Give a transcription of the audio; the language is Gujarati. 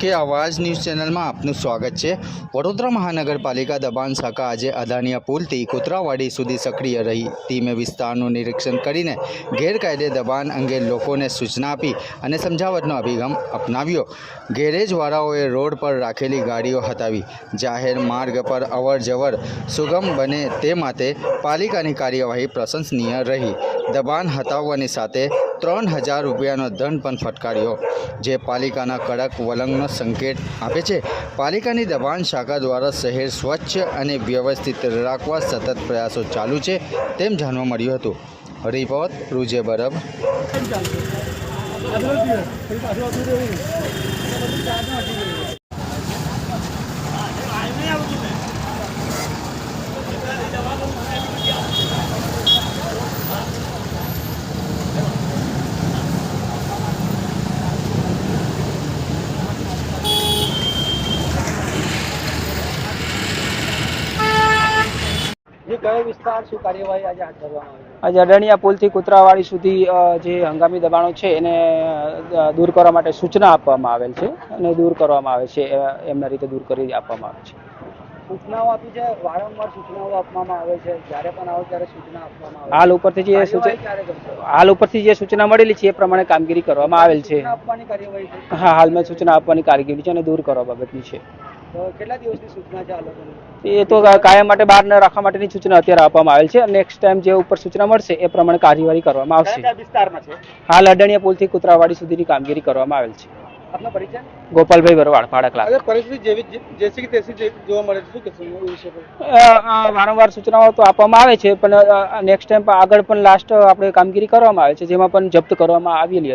કે આવાજ ન્યૂઝ ચેનલમાં આપનું સ્વાગત છે. વડોદરા મહાનગરપાલિકા દબાણ શાખા આજે અદાનિયા પુલથી કૂતરાવાડી સુધી સક્રિય રહી. ટીમે વિસ્તારનું નિરીક્ષણ કરીને ગેરકાયદે દબાણ અંગે લોકોને સૂચના આપી અને સમજાવટનો અભિગમ અપનાવ્યો. ગેરેજવાળાઓએ રોડ પર રાખેલી ગાડીઓ હટાવી, જાહેર માર્ગ પર અવર જવર સુગમ બને તે માટે પાલિકાની કાર્યવાહી પ્રશંસનીય રહી. દબાણ હટાવવાની સાથે ત્રણ હજાર રૂપિયાનો દંડ પણ ફટકાર્યો. જે પાલિકાના કડક વલણનો સંકેત આપે છે. પાલિકાની દબાણ શાખા દ્વારા શહેર સ્વચ્છ અને વ્યવસ્થિત રાખવા સતત પ્રયાસો ચાલુ છે તેમ જાણવા મળ્યું હતું. રિપોર્ટ રૂજે બરબ જે કયો વિસ્તાર શું કાર્યવાહી આજે અડાણીયા પુલથી કૂતરાવાડી સુધી જે હંગામી દબાણો છે એને દૂર કરવા માટે સૂચના આપવામાં આવેલ છે અને દૂર કરવામાં આવે છે એમના રીતે દૂર કરી આપવામાં આવે છે. સૂચનાઓ આપી છે? વારંવાર સૂચનાઓ આપવામાં આવે છે? જ્યારે પણ આવો ત્યારે સૂચના આપવામાં આવે હાલ ઉપરથી જે સૂચના હાલ ઉપરથી જે સૂચના મળેલી છે એ પ્રમાણે કામગીરી કરવામાં આવેલ છે? હા હાલમાં સૂચના આપવાની કામગીરી છે અને દૂર કરવા બાબતની છે. કેટલા દિવસની સૂચના છે આ લોકોની? એ તો કાયમ માટે બહાર ન રાખવા માટેની સૂચના અત્યારે આપવામાં આવેલ છે. અને નેક્સ્ટ ટાઈમ જે ઉપર સૂચના મળશે એ પ્રમાણે કાર્યવાહી કરવામાં આવશે. વિસ્તારમાં છે? હાલ અડાણીયા પુલથી કૂતરાવાડી સુધીની કામગીરી કરવામાં આવેલ છે. આપનો પરિચય? ગોપાલભાઈ ભરવાડ ભાડા ક્લાસ પરિસ્થિતિ જેવી જેસી કે તેસી જોવા મળે શું કહેશો એ વિશે પર? અ, અ, વારંવાર સૂચનાઓ તો આપવામાં આવે છે પણ નેક્સ્ટ ટાઈમ આગળ પણ લાસ્ટ આપણે કામગીરી કરવામાં આવે છે જેમાં પણ જપ્ત કરવામાં આવેલી હતી.